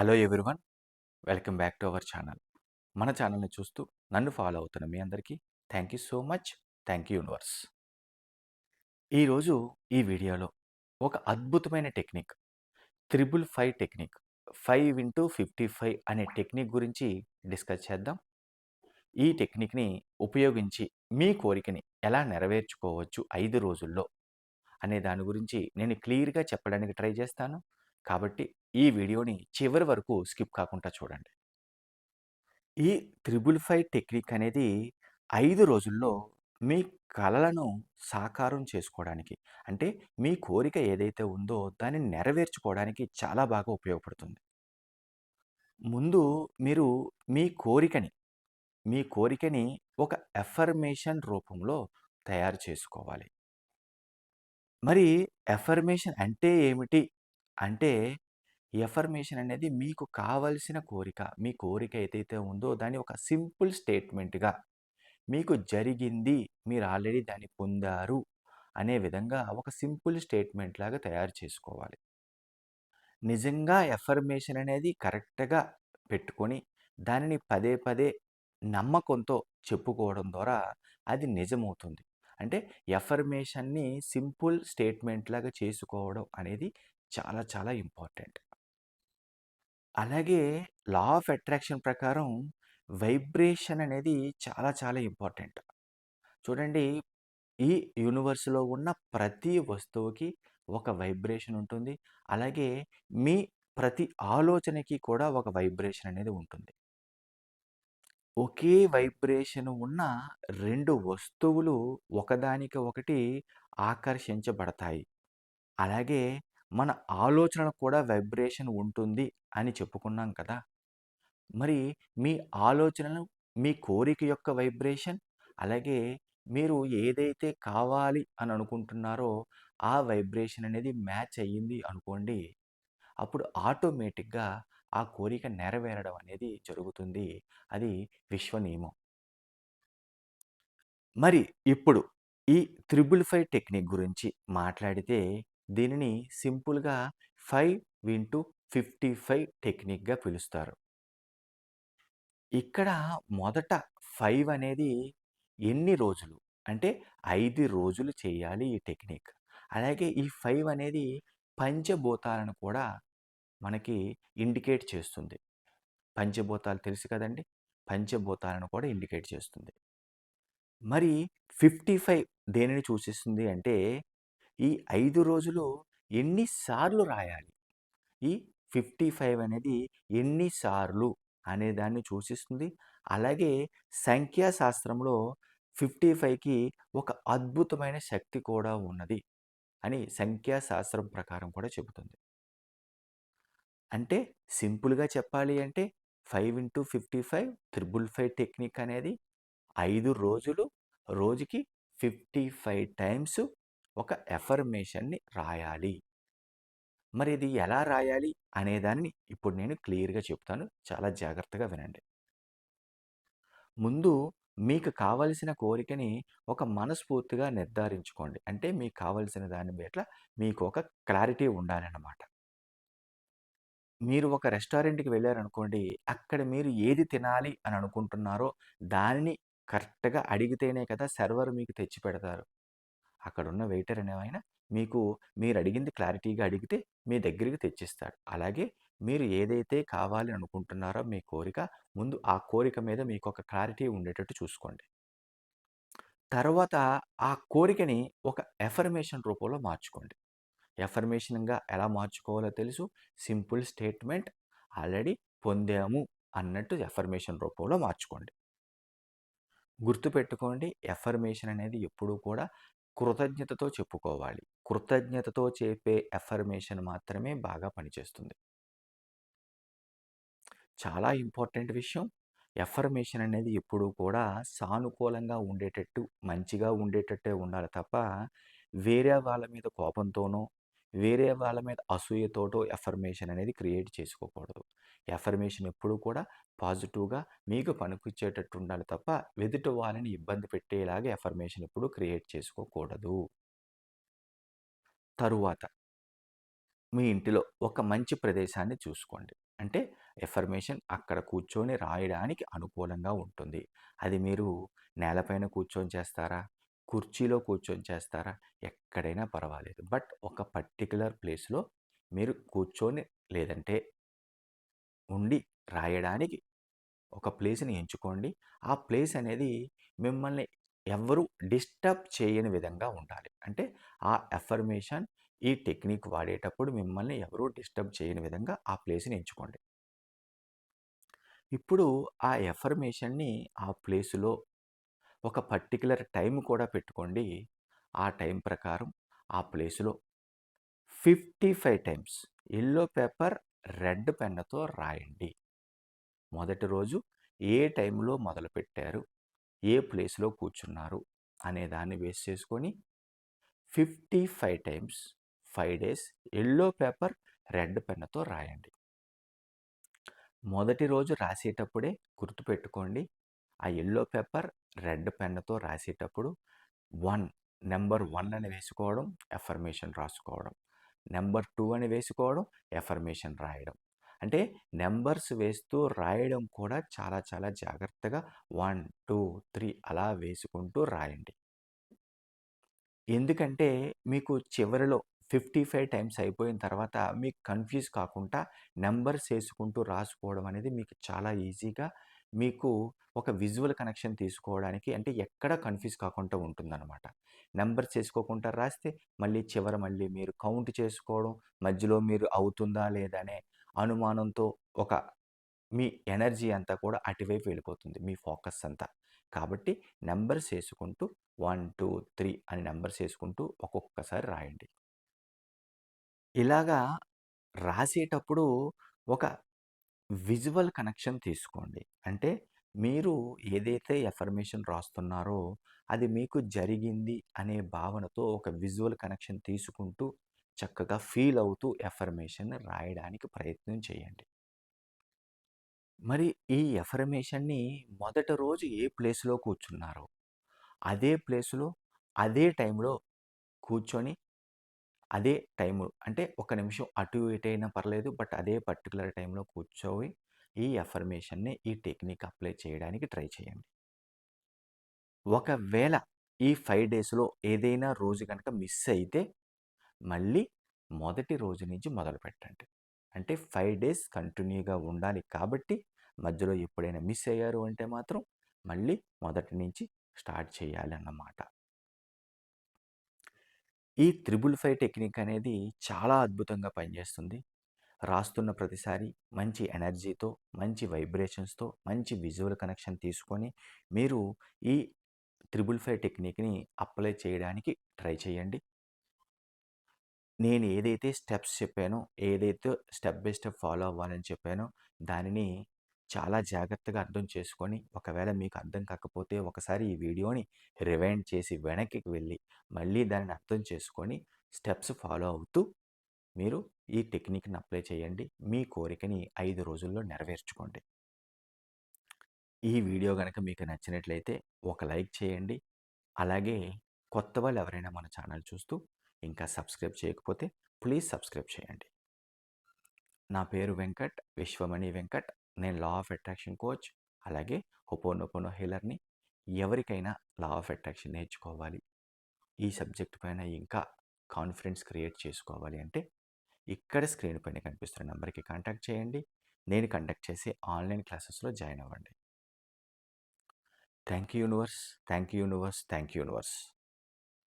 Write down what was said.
Hello everyone welcome back to our channel. మన ఛానల్ని చూస్తూ నన్ను ఫాలో అవుతున్న మీ అందరికీ thank you so much thank you universe. ఈరోజు ఈ వీడియోలో ఒక అద్భుతమైన technique triple five technique five into fifty five అనే టెక్నిక్ గురించి డిస్కస్ చేద్దాం. ఈ టెక్నిక్ని ఉపయోగించి మీ కోరికని ఎలా నెరవేర్చుకోవచ్చు ఐదు రోజుల్లో అనే దాని గురించి నేను క్లియర్గా చెప్పడానికి ట్రై చేస్తాను. కాబట్టి ఈ వీడియోని చివరి వరకు స్కిప్ కాకుండా చూడండి. ఈ త్రిబుల్ ఫైవ్ టెక్నిక్ అనేది ఐదు రోజుల్లో మీ కలలను సాకారం చేసుకోవడానికి అంటే మీ కోరిక ఏదైతే ఉందో దాన్ని నెరవేర్చుకోవడానికి చాలా బాగా ఉపయోగపడుతుంది. ముందు మీరు మీ కోరికని మీ కోరికని ఒక ఎఫర్మేషన్ రూపంలో తయారు చేసుకోవాలి. మరి ఎఫర్మేషన్ అంటే ఏమిటి? అంటే ఎఫర్మేషన్ అనేది మీకు కావలసిన కోరిక మీ కోరిక ఏదైతే ఉందో దాన్ని ఒక సింపుల్ స్టేట్మెంట్గా మీకు జరిగింది మీరు ఆల్రెడీ దాన్ని పొందారు అనే విధంగా ఒక సింపుల్ స్టేట్మెంట్ లాగా తయారు చేసుకోవాలి. నిజంగా ఎఫర్మేషన్ అనేది కరెక్ట్గా పెట్టుకొని దానిని పదే పదే నమ్మకంతో చెప్పుకోవడం ద్వారా అది నిజమవుతుంది. అంటే ఎఫర్మేషన్ని సింపుల్ స్టేట్మెంట్ లాగా చేసుకోవడం అనేది చాలా చాలా ఇంపార్టెంట్. అలాగే లా ఆఫ్ అట్రాక్షన్ ప్రకారం వైబ్రేషన్ అనేది చాలా చాలా ఇంపార్టెంట్. చూడండి ఈ యూనివర్స్లో ఉన్న ప్రతి వస్తువుకి ఒక వైబ్రేషన్ ఉంటుంది. అలాగే మీ ప్రతి ఆలోచనకి కూడా ఒక వైబ్రేషన్ అనేది ఉంటుంది. ఒకే వైబ్రేషన్ ఉన్న రెండు వస్తువులు ఒకదానికి ఒకటి ఆకర్షించబడతాయి. అలాగే మన ఆలోచనలకు కూడా వైబ్రేషన్ ఉంటుంది అని చెప్పుకున్నాం కదా! మరి మీ ఆలోచనలు మీ కోరిక యొక్క వైబ్రేషన్ అలాగే మీరు ఏదైతే కావాలి అని అనుకుంటున్నారో ఆ వైబ్రేషన్ అనేది మ్యాచ్ అయ్యింది అనుకోండి అప్పుడు ఆటోమేటిక్గా ఆ కోరిక నెరవేరడం అనేది జరుగుతుంది. అది విశ్వ నియమం మరి ఇప్పుడు ఈ త్రిబుల్ ఫైవ్ టెక్నిక్ గురించి మాట్లాడితే దీనిని సింపుల్గా ఫైవ్ ఇంటూ ఫిఫ్టీ ఫైవ్ టెక్నిక్గా పిలుస్తారు. ఇక్కడ మొదట ఫైవ్ అనేది ఎన్ని రోజులు? అంటే ఐదు రోజులు చేయాలి ఈ టెక్నిక్. అలాగే ఈ ఫైవ్ అనేది పంచభూతాలను కూడా మనకి ఇండికేట్ చేస్తుంది. పంచభూతాలు తెలుసు కదండి? పంచభూతాలను కూడా ఇండికేట్ చేస్తుంది. మరి ఫిఫ్టీ ఫైవ్ దేనిని సూచిస్తుంది అంటే ఈ ఐదు రోజులు ఎన్నిసార్లు రాయాలి? ఈ ఫిఫ్టీ ఫైవ్ అనేది ఎన్నిసార్లు అనే దాన్ని సూచిస్తుంది అలాగే సంఖ్యాశాస్త్రంలో ఫిఫ్టీ ఫైవ్కి ఒక అద్భుతమైన శక్తి కూడా ఉన్నది అని సంఖ్యాశాస్త్రం ప్రకారం కూడా చెబుతుంది. అంటే సింపుల్గా చెప్పాలి అంటే five into fifty five triple five technique అనేది ఐదు రోజులు రోజుకి ఫిఫ్టీ ఫైవ్ టైమ్స్ ఒక ఎఫర్మేషన్ని రాయాలి. మరి ఇది ఎలా రాయాలి అనేదాన్ని ఇప్పుడు నేను క్లియర్గా చెప్తాను. చాలా జాగ్రత్తగా వినండి. ముందు మీకు కావలసిన కోరికని ఒక మనస్ఫూర్తిగా నిర్ధారించుకోండి. అంటే మీకు కావలసిన దాని పట్ల మీకు ఒక క్లారిటీ ఉండాలన్నమాట. మీరు ఒక రెస్టారెంట్కి వెళ్ళారనుకోండి అక్కడ మీరు ఏది తినాలి అని అనుకుంటున్నారో దానిని కరెక్ట్గా అడిగితేనే కదా సర్వర్ మీకు తెచ్చి పెడతారు అక్కడున్న వెయిటర్ అనేవాయన మీకు మీరు అడిగింది క్లారిటీగా అడిగితే మీ దగ్గరికి తెచ్చిస్తాడు. అలాగే మీరు ఏదైతే కావాలి అనుకుంటున్నారో మీ కోరిక ముందు ఆ కోరిక మీద మీకు ఒక క్లారిటీ ఉండేటట్టు చూసుకోండి. తర్వాత ఆ కోరికని ఒక ఎఫర్మేషన్ రూపంలో మార్చుకోండి. ఎఫర్మేషన్గా ఎలా మార్చుకోవాలో తెలుసు. సింపుల్ స్టేట్మెంట్ ఆల్రెడీ పొందాము అన్నట్టు ఎఫర్మేషన్ రూపంలో మార్చుకోండి. గుర్తుపెట్టుకోండి ఎఫర్మేషన్ అనేది ఎప్పుడూ కూడా కృతజ్ఞతతో చెప్పుకోవాలి. కృతజ్ఞతతో చెప్పే ఎఫర్మేషన్ మాత్రమే బాగా పనిచేస్తుంది. చాలా ఇంపార్టెంట్ విషయం. ఎఫర్మేషన్ అనేది ఎప్పుడూ కూడా సానుకూలంగా ఉండేటట్టు మంచిగా ఉండేటట్టే ఉండాలి తప్ప వేరే వాళ్ళ మీద కోపంతోనో వేరే వాళ్ళ మీద అసూయతోటో ఎఫర్మేషన్ అనేది క్రియేట్ చేసుకోకూడదు. ఎఫర్మేషన్ ఎప్పుడూ కూడా పాజిటివ్గా మీకు పనికొచ్చేటట్టు ఉండాలి తప్ప వెదుట వాళ్ళని ఇబ్బంది పెట్టేలాగా ఎఫర్మేషన్ ఎప్పుడు క్రియేట్ చేసుకోకూడదు. తరువాత మీ ఇంటిలో ఒక మంచి ప్రదేశాన్ని చూసుకోండి. అంటే ఎఫర్మేషన్ అక్కడ కూర్చొని రాయడానికి అనుకూలంగా ఉంటుంది. అది మీరు నేలపైన కూర్చొని చేస్తారా? కుర్చీలో కూర్చొని చేస్తారా? ఎక్కడైనా పర్వాలేదు. బట్ ఒక పర్టికులర్ ప్లేస్లో మీరు కూర్చొని లేదంటే ఉండి రాయడానికి ఒక ప్లేస్ని ఎంచుకోండి. ఆ ప్లేస్ అనేది మిమ్మల్ని ఎవరు డిస్టర్బ్ చేయని విధంగా ఉండాలి. అంటే ఆ ఎఫర్మేషన్ ఈ టెక్నిక్ వాడేటప్పుడు మిమ్మల్ని ఎవరు డిస్టర్బ్ చేయని విధంగా ఆ ప్లేస్ని ఎంచుకోండి. ఇప్పుడు ఆ ఎఫర్మేషన్ని ఆ ప్లేసులో ఒక పర్టికులర్ టైం కూడా పెట్టుకోండి. ఆ టైం ప్రకారం ఆ ప్లేస్లో fifty five times yellow paper red పెన్నుతో రాయండి. మొదటి రోజు ఏ టైంలో మొదలుపెట్టారు ఏ ప్లేస్లో కూర్చున్నారు అనే దాన్ని బేస్ చేసుకొని fifty five times five days yellow paper red పెన్నుతో రాయండి. మొదటి రోజు రాసేటప్పుడే గుర్తుపెట్టుకోండి. ఆ ఎల్లో పేపర్ రెడ్ పెన్నుతో రాసేటప్పుడు వన్ నెంబర్ వన్ అని వేసుకోవడం ఎఫర్మేషన్ రాసుకోవడం. నెంబర్ టూ అని వేసుకోవడం ఎఫర్మేషన్ రాయడం. అంటే నెంబర్స్ వేస్తూ రాయడం కూడా చాలా చాలా జాగ్రత్తగా వన్ టూ త్రీ అలా వేసుకుంటూ రాయండి. ఎందుకంటే మీకు చివరిలో ఫిఫ్టీ ఫైవ్ టైమ్స్ అయిపోయిన తర్వాత మీకు కన్ఫ్యూజ్ కాకుండా నెంబర్స్ వేసుకుంటూ రాసుకోవడం అనేది మీకు చాలా ఈజీగా మీకు ఒక విజువల్ కనెక్షన్ తీసుకోవడానికి అంటే ఎక్కడ కన్ఫ్యూజ్ కాకుండా ఉంటుందన్నమాట. నెంబర్స్ చేసుకోకుండా రాస్తే మళ్ళీ చివర మళ్ళీ మీరు కౌంట్ చేసుకోవడం మధ్యలో మీరు అవుతుందా లేదా అనే అనుమానంతో ఒక మీ ఎనర్జీ అంతా కూడా అటువైపు వెళ్ళిపోతుంది మీ ఫోకస్ అంతా. కాబట్టి నెంబర్స్ వేసుకుంటూ వన్ టూ త్రీ అని నెంబర్స్ వేసుకుంటూ ఒక్కొక్కసారి రాయండి. ఇలాగా రాసేటప్పుడు ఒక విజువల్ కనెక్షన్ తీసుకోండి. అంటే మీరు ఏదైతే ఎఫర్మేషన్ రాస్తున్నారో అది మీకు జరిగింది అనే భావనతో ఒక విజువల్ కనెక్షన్ తీసుకుంటూ చక్కగా ఫీల్ అవుతూ ఎఫర్మేషన్ రాయడానికి ప్రయత్నం చేయండి. మరి ఈ ఎఫర్మేషన్ని మొదటి రోజు ఏ ప్లేస్లో కూర్చున్నారో అదే ప్లేస్లో అదే టైంలో కూర్చొని అదే టైము. అంటే ఒక నిమిషం అటు ఇటు అయినా పర్లేదు. బట్ అదే పర్టికులర్ టైంలో కూర్చోవి ఈ ఎఫర్మేషన్ని ఈ టెక్నిక్ అప్లై చేయడానికి ట్రై చేయండి. ఒకవేళ ఈ ఫైవ్ డేస్లో ఏదైనా రోజు కనుక మిస్ అయితే మళ్ళీ మొదటి రోజు నుంచి మొదలు పెట్టండి. అంటే ఫైవ్ డేస్ కంటిన్యూగా ఉండాలి కాబట్టి మధ్యలో ఎప్పుడైనా మిస్ అయ్యారు అంటే మాత్రం మళ్ళీ మొదటి నుంచి స్టార్ట్ చేయాలి అన్నమాట. ఈ త్రిబుల్ ఫైవ్ టెక్నిక్ అనేది చాలా అద్భుతంగా పనిచేస్తుంది. రాస్తున్న ప్రతిసారి మంచి ఎనర్జీతో మంచి వైబ్రేషన్స్తో మంచి విజువల్ కనెక్షన్ తీసుకొని మీరు ఈ త్రిబుల్ ఫైవ్ టెక్నిక్ని అప్లై చేయడానికి ట్రై చేయండి. నేను ఏదైతే స్టెప్స్ చెప్పానో ఏదైతే స్టెప్ బై స్టెప్ ఫాలో అవ్వాలని చెప్పానో దానిని చాలా జాగ్రత్తగా అర్థం చేసుకొని ఒకవేళ మీకు అర్థం కాకపోతే ఒకసారి ఈ వీడియోని రివైండ్ చేసి వెనక్కి వెళ్ళి మళ్ళీ దానిని అర్థం చేసుకొని స్టెప్స్ ఫాలో అవుతూ మీరు ఈ టెక్నిక్ని అప్లై చేయండి. మీ కోరికని ఐదు రోజుల్లో నెరవేర్చుకోండి. ఈ వీడియో కనుక మీకు నచ్చినట్లయితే ఒక లైక్ చేయండి. అలాగే కొత్త వాళ్ళు ఎవరైనా మన ఛానల్ చూస్తూ ఇంకా సబ్స్క్రైబ్ చేయకపోతే ప్లీజ్ సబ్స్క్రైబ్ చేయండి. నా పేరు వెంకట్ విశ్వమణి వెంకట్. నేను లా ఆఫ్ అట్రాక్షన్ కోచ్ అలాగే హొపోనొపోనో హీలర్ని ఎవరికైనా లా ఆఫ్ అట్రాక్షన్ నేర్చుకోవాలి. ఈ సబ్జెక్ట్ పైన ఇంకా కాన్ఫిడెన్స్ క్రియేట్ చేసుకోవాలి అంటే ఇక్కడ స్క్రీన్ పైన కనిపిస్తున్న నెంబర్కి కాంటాక్ట్ చేయండి. నేను కండక్ట్ చేసే ఆన్లైన్ క్లాసెస్లో జాయిన్ అవ్వండి. Thank you universe thank you universe thank you universe